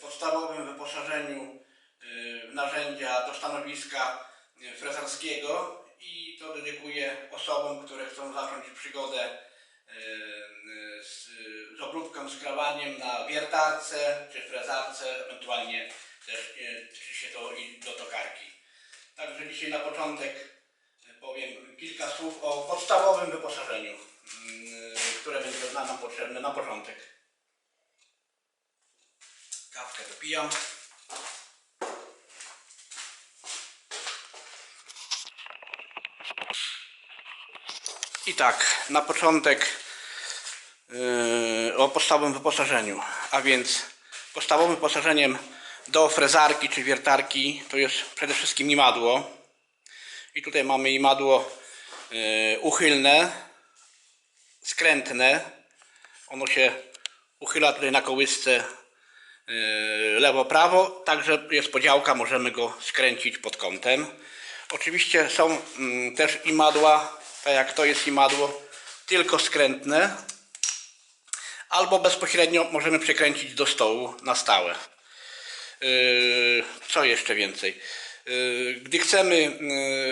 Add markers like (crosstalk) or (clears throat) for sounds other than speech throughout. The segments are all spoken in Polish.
podstawowym wyposażeniu y, w narzędzia do stanowiska y, frezarskiego i to dedykuję osobom, które chcą zacząć przygodę y, y, z, z obróbką, skrawaniem na wiertarce czy frezarce, ewentualnie też y, tyczy się to i do tokarki. Także dzisiaj na początek powiem kilka słów o podstawowym wyposażeniu, które będzie nam potrzebne na początek. Kawkę dopijam. I tak, na początek yy, o podstawowym wyposażeniu. A więc podstawowym wyposażeniem do frezarki czy wiertarki to jest przede wszystkim imadło. I tutaj mamy imadło yy, uchylne, skrętne. Ono się uchyla tutaj na kołysce lewo-prawo, także jest podziałka, możemy go skręcić pod kątem. Oczywiście są mm, też imadła, tak jak to jest imadło, tylko skrętne, albo bezpośrednio możemy przekręcić do stołu na stałe. Yy, Co jeszcze więcej? Yy, Gdy chcemy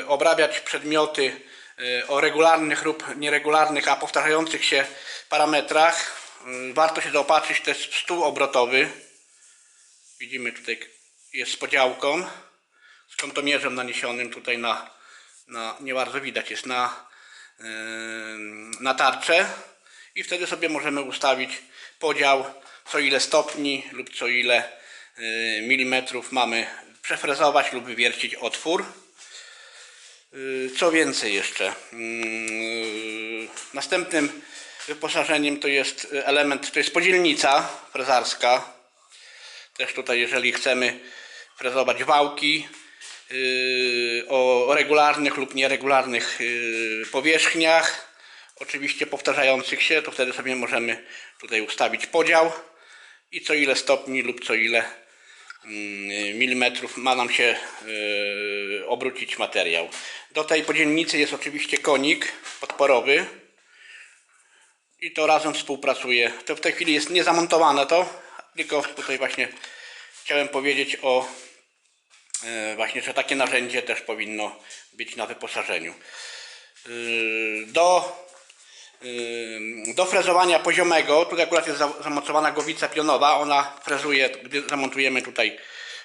obrabiać przedmioty o regularnych lub nieregularnych, a powtarzających się parametrach, warto się zaopatrzyć też w stół obrotowy. Widzimy tutaj jest z podziałką, z kątomierzem naniesionym tutaj na, na nie bardzo widać, jest na, yy, na tarczę i wtedy sobie możemy ustawić podział co ile stopni lub co ile yy, milimetrów mamy przefrezować lub wywiercić otwór. Yy, Co więcej jeszcze? Yy, Następnym wyposażeniem to jest element, to jest podzielnica frezarska. Też tutaj, jeżeli chcemy frezować wałki yy, o regularnych lub nieregularnych yy, powierzchniach, oczywiście powtarzających się, to wtedy sobie możemy tutaj ustawić podział i co ile stopni lub co ile mm, milimetrów ma nam się yy, obrócić materiał. Do tej podzielnicy jest oczywiście konik podporowy i to razem współpracuje. To w tej chwili jest niezamontowane to, tylko tutaj właśnie chciałem powiedzieć o e, właśnie, że takie narzędzie też powinno być na wyposażeniu. Yy, Do, yy, do frezowania poziomego, tutaj akurat jest za- zamocowana głowica pionowa, ona frezuje, gdy zamontujemy tutaj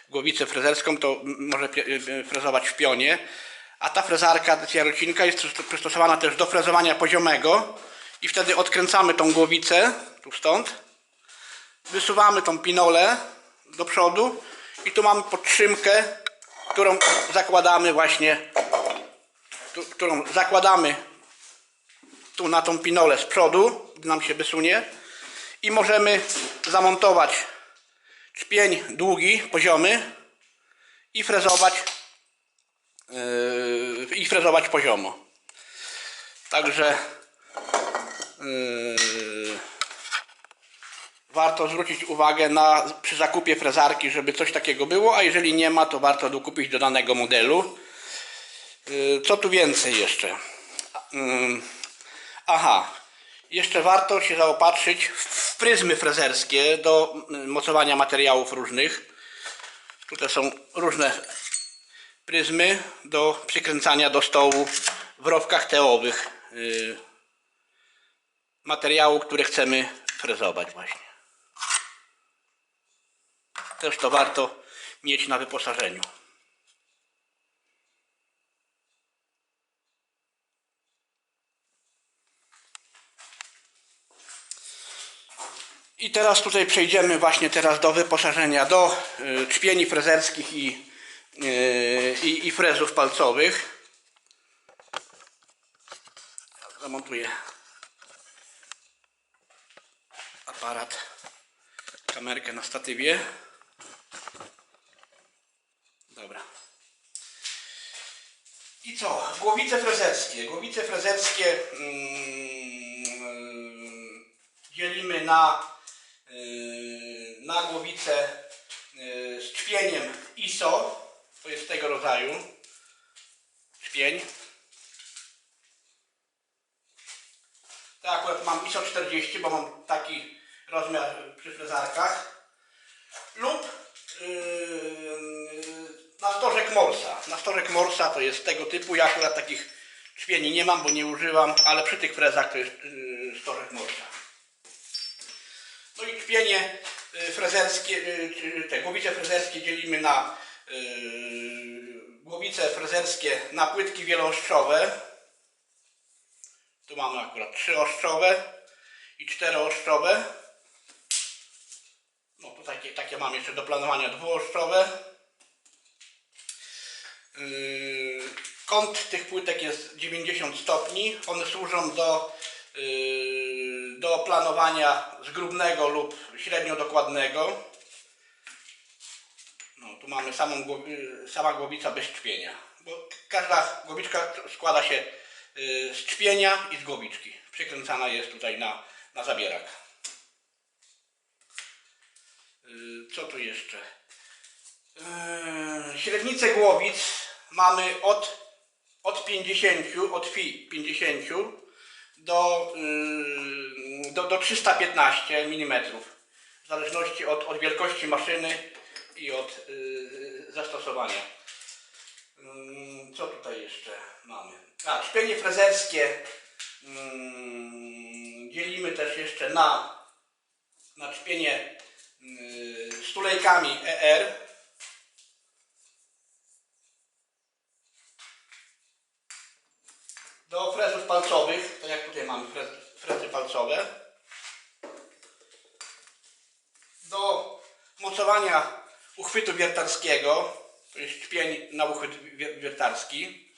głowicę frezerską, to może frezować w pionie, a ta frezarka Ciarocinka jest przyst- przystosowana też do frezowania poziomego i wtedy odkręcamy tą głowicę, tu stąd, wysuwamy tą pinolę do przodu i tu mamy podtrzymkę, którą zakładamy właśnie, tu, którą zakładamy tu na tą pinolę z przodu, gdy nam się wysunie i możemy zamontować czpień długi, poziomy i frezować yy, i frezować poziomo. Także yy, warto zwrócić uwagę na, przy zakupie frezarki, żeby coś takiego było, a jeżeli nie ma, to warto dokupić do danego modelu. Yy, Co tu więcej jeszcze? Yy, Aha, jeszcze warto się zaopatrzyć w pryzmy frezerskie do yy, mocowania materiałów różnych. Tutaj są różne pryzmy do przykręcania do stołu w rowkach teowych yy, materiału, który chcemy frezować właśnie. Też to warto mieć na wyposażeniu. I teraz tutaj przejdziemy właśnie teraz do wyposażenia, do y, czpieni frezerskich i, y, i, i frezów palcowych. Zamontuję aparat, kamerkę na statywie. Dobra. I co? Głowice frezerskie. Głowice frezerskie mm, dzielimy na, yy, na głowice yy, z czpieniem ISO. To jest tego rodzaju czpień. Ja akurat mam ISO 40, bo mam taki rozmiar przy frezarkach lub yy, na stożek Morsa. Na stożek Morsa to jest tego typu, ja akurat takich czpieni nie mam, bo nie używam, ale przy tych frezach to jest yy, stożek Morsa. No i czpienie y, frezerskie, y, czy te głowice frezerskie dzielimy na y, głowice frezerskie na płytki wieloostrzowe. Tu mamy akurat trzyostrzowe i czteroostrzowe. No to takie, takie mam jeszcze do planowania dwuostrzowe. Yy, Kąt tych płytek jest 90 stopni. One służą do, yy, do planowania zgrubnego lub średnio dokładnego. No, tu mamy samą, głowi- sama głowica bez czpienia. Bo każda głowiczka składa się yy, z czpienia i z głowiczki. Przykręcana jest tutaj na, na zabierak. Yy, Co tu jeszcze? Yy, Średnicę głowic mamy od, od 50, od fi 50 do, yy, do, do 315 mm. W zależności od, od wielkości maszyny i od yy, zastosowania. Yy, Co tutaj jeszcze mamy? A, szpienie frezerskie yy, dzielimy też jeszcze na, na czpienie yy, z tulejkami ER. Do frezów palcowych, tak jak tutaj mamy frez, frezy palcowe. Do mocowania uchwytu wiertarskiego, czpień na uchwyt wier- wiertarski.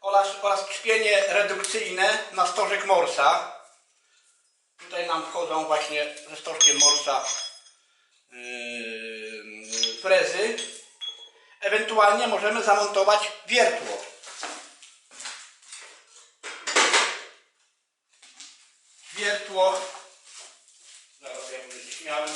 Oraz, oraz czpienie redukcyjne na stożek Morsa. Tutaj nam wchodzą właśnie ze stożkiem Morsa yy, frezy. Ewentualnie możemy zamontować wiertło. Wiertło. Zaraz ja będę śmiałem.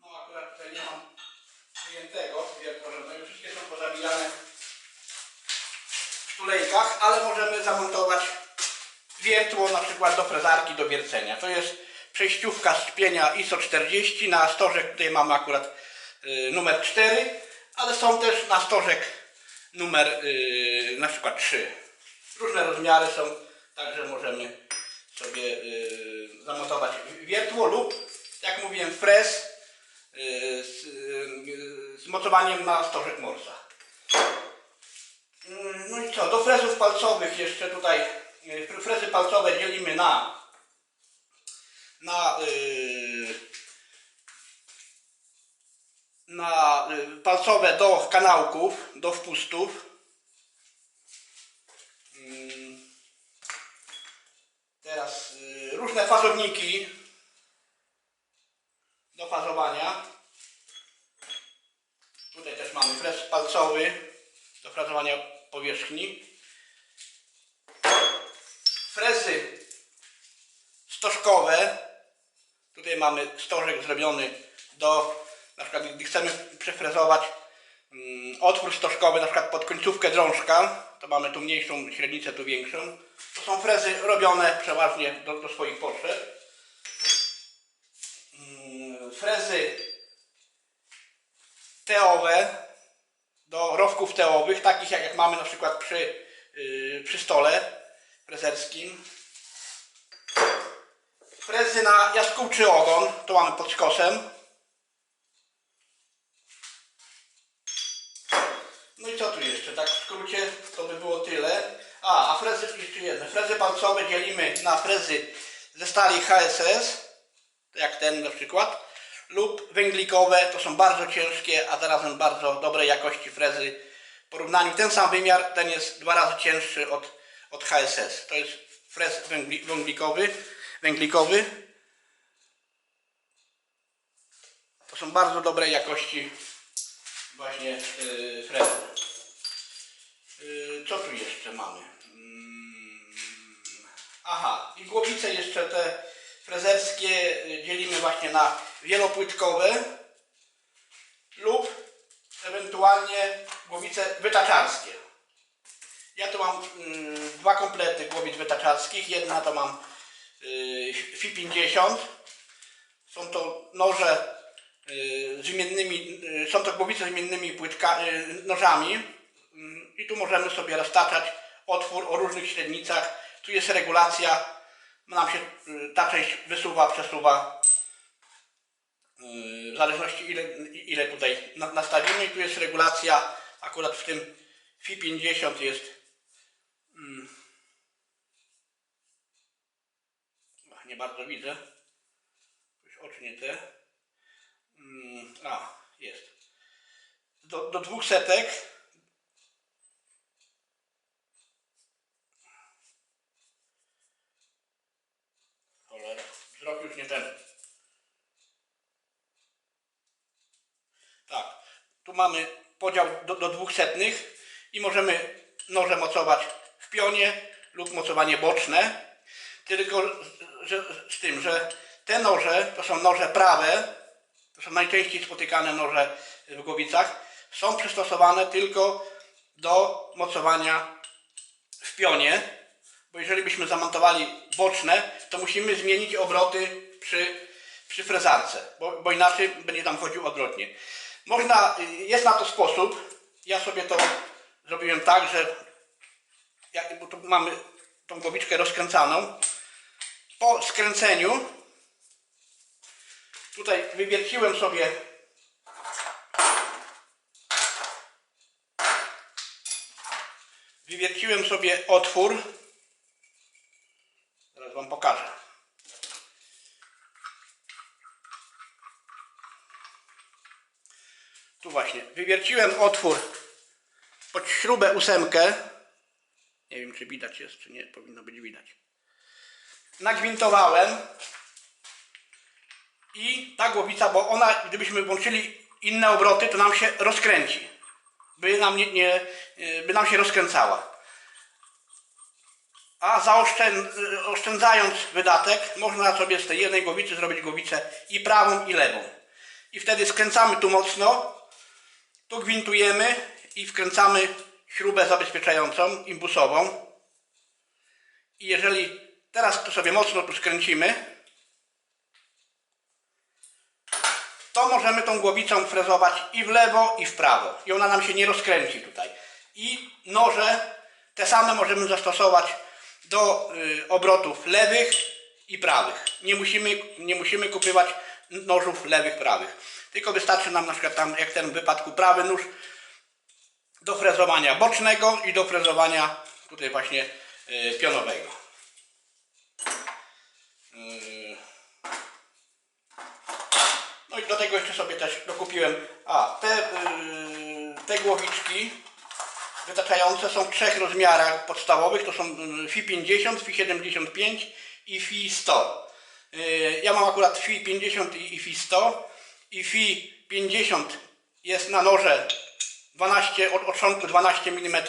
No akurat tutaj nie mam wyjętego wiertła żadnego. Wszystkie są pozabijane w sztulejkach, ale możemy zamontować wiertło na przykład do frezarki do wiercenia. To jest przejściówka z szpienia ISO 40 na stożek, tutaj mamy akurat y, numer 4, ale są też na stożek numer y, na przykład 3. Różne rozmiary są, także możemy sobie y, zamontować wiertło lub jak mówiłem frez y, z, z mocowaniem na stożek Morsa. Mm, No i co, do frezów palcowych jeszcze tutaj fre- frezy palcowe dzielimy na na y, na y, palcowe do kanałków, do wpustów. Mm, Teraz y, różne fazowniki do fazowania. Tutaj też mamy frez palcowy do frazowania powierzchni. Frezy stożkowe. Tutaj mamy stożek zrobiony do, na przykład gdy chcemy przefrezować mm, otwór stożkowy, na przykład pod końcówkę drążka, to mamy tu mniejszą średnicę, tu większą. To są frezy robione przeważnie do, do swoich potrzeb. Mm, Frezy teowe do rowków teowych, takich jak, jak mamy na przykład przy, yy, przy stole frezerskim. Frezy na jaskółczy ogon, to mamy pod skosem. No i co tu jeszcze? Tak w skrócie to by było tyle. A, a frezy, jeszcze jedno. Frezy palcowe dzielimy na frezy ze stali HSS, jak ten na przykład, lub węglikowe, to są bardzo ciężkie, a zarazem bardzo dobrej jakości frezy. W porównaniu ten sam wymiar, ten jest dwa razy cięższy od, od HSS. To jest frez węgli, węglikowy, węglikowy. To są bardzo dobrej jakości właśnie yy. Yy, co tu jeszcze mamy? Mm, Aha, i głowice jeszcze te frezerskie y, dzielimy właśnie na wielopłytkowe lub ewentualnie głowice wytaczarskie. Ja tu mam y, dwa komplety głowic wytaczarskich. Jedna to mam y, FI 50. Są to noże y, z imiennymi, y, są to głowice z imiennymi płytka, nożami. Mm, I tu możemy sobie roztaczać otwór o różnych średnicach. Tu jest regulacja. Nam się ta część wysuwa, przesuwa. W zależności ile, ile tutaj na- nastawimy. I tu jest regulacja. Akurat w tym FI 50 jest nie bardzo widzę. Już oczy nie te. Mm, a, jest. Do, do dwóch setek. Cholera, wzrok już nie ten. Tak, tu mamy podział do, do dwóch setnych i możemy noże mocować w pionie lub mocowanie boczne. Tylko że, z tym, że te noże to są noże prawe, to są najczęściej spotykane noże w głowicach, są przystosowane tylko do mocowania w pionie, bo jeżeli byśmy zamontowali boczne, to musimy zmienić obroty przy, przy frezarce, bo, bo inaczej będzie nam chodził odwrotnie. Można, jest na to sposób, ja sobie to zrobiłem tak, że jak, bo tu mamy tą głowiczkę rozkręcaną, po skręceniu. Tutaj wywierciłem sobie wywierciłem sobie otwór. Zaraz wam pokażę. Tu właśnie. Wywierciłem otwór pod śrubę ósemkę. Nie wiem czy widać jest czy nie. Powinno być widać nagwintowałem i ta głowica, bo ona, gdybyśmy włączyli inne obroty, to nam się rozkręci. By nam, nie, nie, y, by nam się rozkręcała. A zaoszczędzając wydatek, można sobie z tej jednej głowicy zrobić głowicę i prawą, i lewą. I wtedy skręcamy tu mocno, tu gwintujemy i wkręcamy śrubę zabezpieczającą, imbusową. I jeżeli teraz to sobie mocno tu skręcimy, to możemy tą głowicą frezować i w lewo, i w prawo. I ona nam się nie rozkręci tutaj. I noże te same możemy zastosować do y, obrotów lewych i prawych. Nie musimy, nie musimy kupywać nożów lewych, prawych. Tylko wystarczy nam na przykład tam, jak w tym wypadku, prawy nóż do frezowania bocznego i do frezowania tutaj właśnie y, pionowego. Y, No i do tego jeszcze sobie też dokupiłem. A, te, yy, te głowiczki wytaczające są w trzech rozmiarach podstawowych. To są yy, FI 50, FI 75 i FI 100. Yy, ja mam akurat FI 50 i FI 100. I FI 50 jest na noże 12, od otrzątku 12 mm.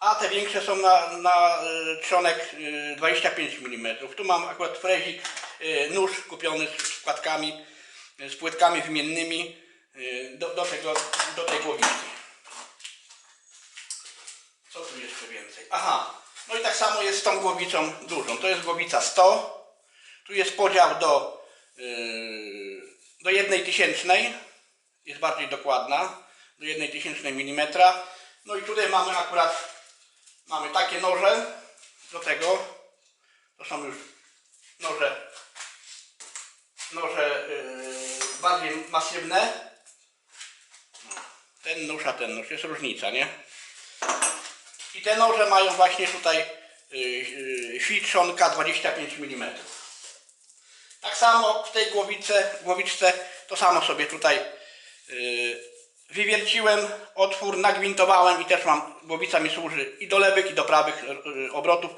A te większe są na, na y, trzonek y, 25 mm. Tu mam akurat frezik, y, nóż kupiony z wkładkami, y, z płytkami wymiennymi y, do, do, tego, do tej głowiczki. Co tu jeszcze więcej? Aha, no i tak samo jest z tą głowicą dużą. To jest głowica 100. Tu jest podział do, do jednej tysięcznej. Jest bardziej dokładna. Do jednej tysięcznej milimetra. No i tutaj mamy akurat mamy takie noże do tego. To są już noże noże yy, bardziej masywne. Ten nóż, a ten nóż. Jest różnica, nie? I te noże mają właśnie tutaj yy, yy, świtrzonka 25 mm. Tak samo w tej głowice, głowiczce to samo sobie tutaj yy, wywierciłem otwór, nagwintowałem i też mam, głowica mi służy i do lewych i do prawych yy, obrotów.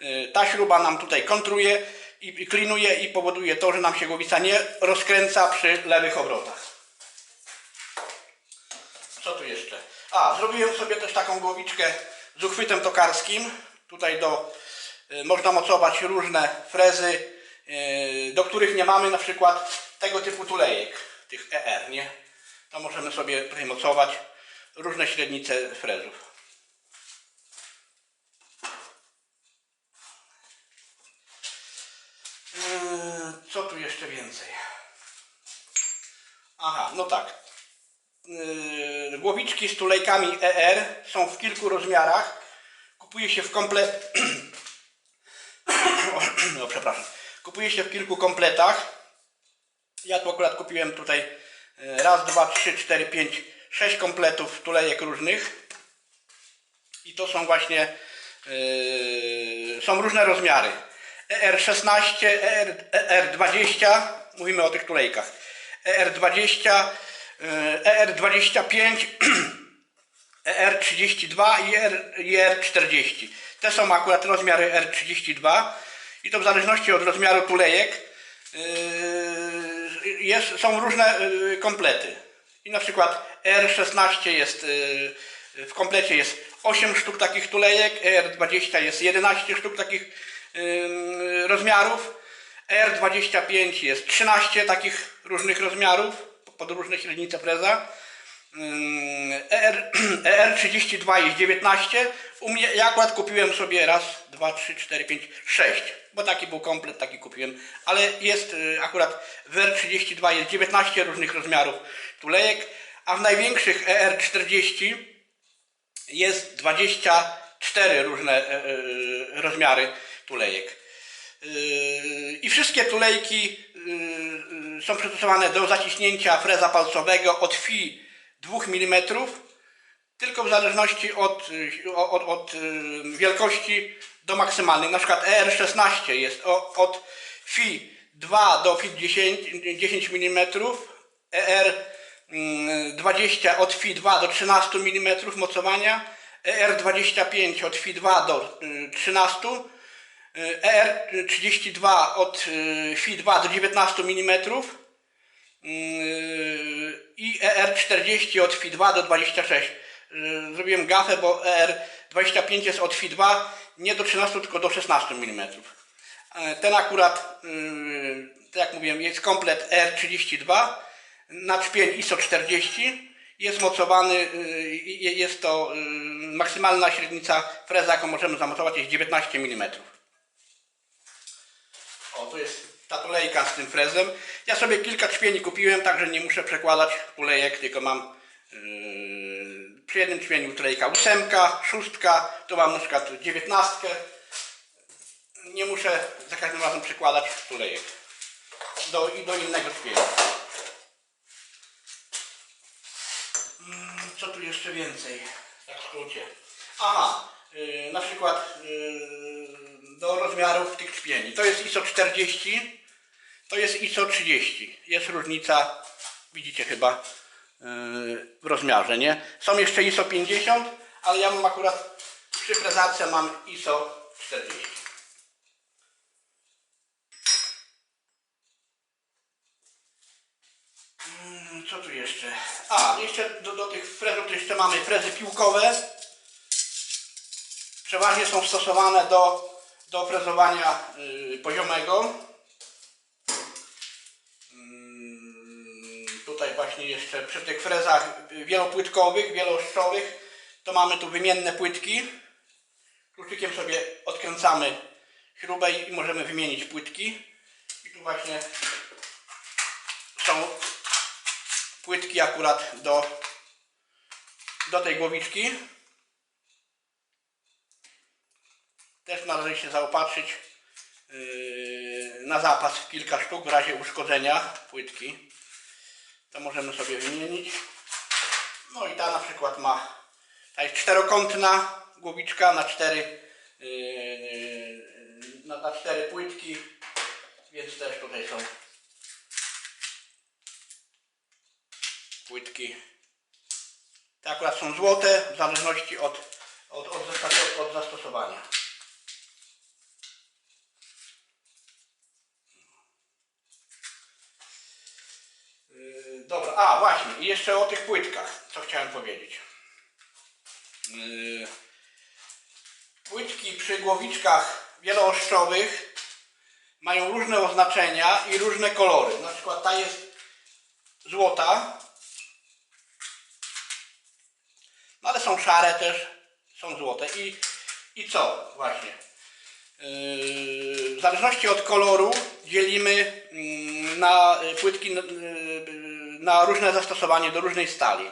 Yy, ta śruba nam tutaj kontruje i, klinuje i powoduje to, że nam się głowica nie rozkręca przy lewych obrotach. Co tu jeszcze? A, zrobiłem sobie też taką głowiczkę z uchwytem tokarskim. Tutaj do y, można mocować różne frezy, do których nie mamy na przykład tego typu tulejek, tych ER, nie? To możemy sobie tutaj mocować różne średnice frezów. Yy, Co tu jeszcze więcej? Aha, no tak. Yy, Głowiczki z tulejkami ER są w kilku rozmiarach. Kupuje się w komplet. (clears throat) (clears throat) no, przepraszam. Kupuje się w kilku kompletach. Ja tu akurat kupiłem tutaj raz, dwa, trzy, cztery, pięć, sześć kompletów tulejek różnych. I to są właśnie yy, są różne rozmiary. E ER16, ER, ER20, mówimy o tych tulejkach. E ER20, yy, ER25, ER32 i i ER40. Te są akurat rozmiary R32 i to w zależności od rozmiaru tulejek jest, są różne yy, komplety. I na przykład R16 jest yy, w komplecie jest 8 sztuk takich tulejek, R20 jest 11 sztuk takich rozmiarów, R25 jest 13 takich różnych rozmiarów pod różne średnice freza. Ym, ER, ER32 jest 19. U mnie, ja akurat kupiłem sobie raz, dwa, trzy, cztery, pięć, sześć, bo taki był komplet, taki kupiłem. Ale jest y, akurat w ER32 jest 19 różnych rozmiarów tulejek, a w największych ER40 jest 24 różne e, e, rozmiary tulejek. Yy, I wszystkie tulejki yy, są przystosowane do zaciśnięcia freza palcowego od fi 2 mm, tylko w zależności od, od, od yy, wielkości do maksymalnej. Na przykład ER16 jest od fi 2 do fi 10, 10 mm, ER20 od fi 2 do 13 mm mocowania, ER25 od fi 2 do yy, 13 ER32 od y, Fi 2 do 19 mm i ER40 od Fi 2 do 26. Y, Zrobiłem gafę, bo ER25 jest od Fi 2 nie do 13, tylko do 16 mm. Ten akurat, y, tak jak mówiłem, jest komplet ER32 na czpień ISO 40. Jest mocowany, y, jest to y, maksymalna średnica freza, jaką możemy zamocować, jest 19 mm. O, to jest ta tulejka z tym frezem. Ja sobie kilka trzpieni kupiłem, także nie muszę przekładać tulejek, tylko mam yy, przy jednym trzpieniu tulejka ósemka, szóstka, tu mam na przykład dziewiętnastkę. Nie muszę za każdym razem przekładać tulejek do, i do innego trzpienia. Mm, Co tu jeszcze więcej? Tak w skrócie. Aha, yy, na przykład yy, do rozmiarów tych trzpieni. To jest ISO 40, to jest ISO 30. Jest różnica, widzicie chyba, yy, w rozmiarze, nie? Są jeszcze ISO 50, ale ja mam akurat przy prezarce mam ISO 40. Mm, Co tu jeszcze? A, jeszcze do, do tych frezów to jeszcze mamy frezy piłkowe. Przeważnie są stosowane do, do frezowania y, poziomego. Mm, Tutaj właśnie jeszcze przy tych frezach wielopłytkowych, wieloostrzowych to mamy tu wymienne płytki. Kluczykiem sobie odkręcamy śrubę i możemy wymienić płytki. I tu właśnie są płytki akurat do, do tej głowiczki. Też należy się zaopatrzyć yy, na zapas kilka sztuk w razie uszkodzenia płytki. To możemy sobie wymienić. No i ta na przykład ma, ta jest czterokątna głowiczka na cztery, yy, na, na cztery płytki, więc też tutaj są płytki. Te akurat są złote w zależności od, od, od, od zastosowania. Yy, Dobra, a właśnie, i jeszcze o tych płytkach, co chciałem powiedzieć. Yy, Płytki przy głowiczkach wielooszczowych mają różne oznaczenia i różne kolory. Na przykład ta jest złota, no ale są szare też, są złote. I, i co właśnie? Yy, W zależności od koloru dzielimy mm, na płytki n- y, na różne zastosowanie do różnej stali.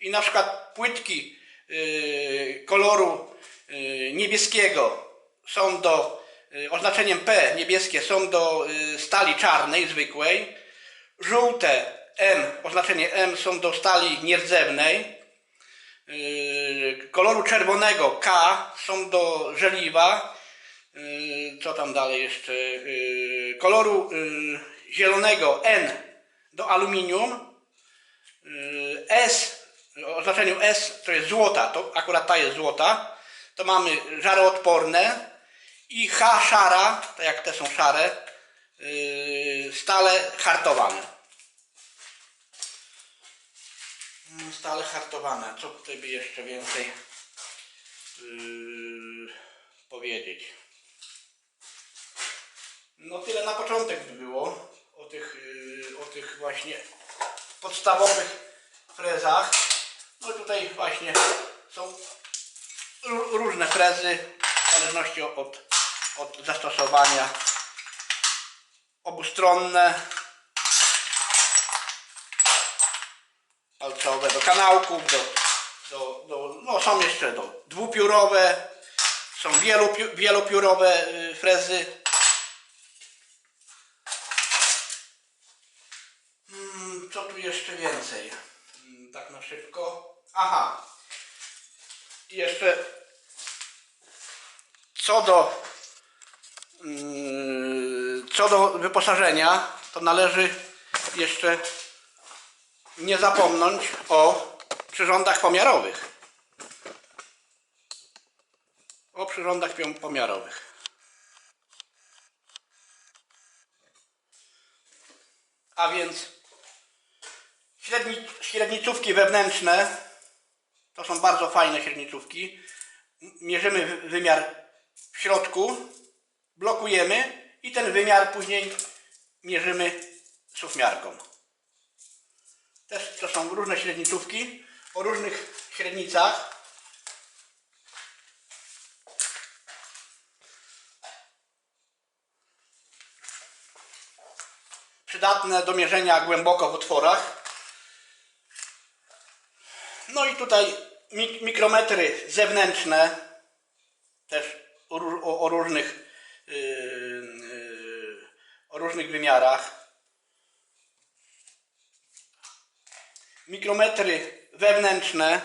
I na przykład płytki y, koloru y, niebieskiego są do y, oznaczeniem P niebieskie są do stali czarnej zwykłej. Żółte M, oznaczenie M są do stali nierdzewnej. Koloru czerwonego K są do żeliwa. Co tam dalej jeszcze? Koloru zielonego N do aluminium. Yy, S, o oznaczeniu S to jest złota, to akurat ta jest złota. To mamy żaroodporne i H szara, tak jak te są szare, yy, stale hartowane. Mm, Stale hartowane. Co tutaj by jeszcze więcej yy, powiedzieć? No tyle na początek by było o tych, o tych właśnie podstawowych frezach. No tutaj właśnie są ró- różne frezy w zależności od, od zastosowania. Obustronne, palcowe do kanałków, do, do, do, no są jeszcze do dwupiórowe, są wielopi- wielopiórowe y, frezy. Mm, Co tu jeszcze więcej? Mm, Tak na szybko. Aha. I jeszcze co do mm, co do wyposażenia, to należy jeszcze nie zapomnieć o przyrządach pomiarowych. O przyrządach pomiarowych. A więc średni, średnicówki wewnętrzne to są bardzo fajne średnicówki. Mierzymy wy- wymiar w środku, blokujemy i ten wymiar później mierzymy sufmiarką. Też to są różne średnicówki o różnych średnicach. Przydatne do mierzenia głęboko w otworach. No i tutaj mik- mikrometry zewnętrzne, też o, o, różnych, yy, yy, o różnych wymiarach. Mikrometry wewnętrzne,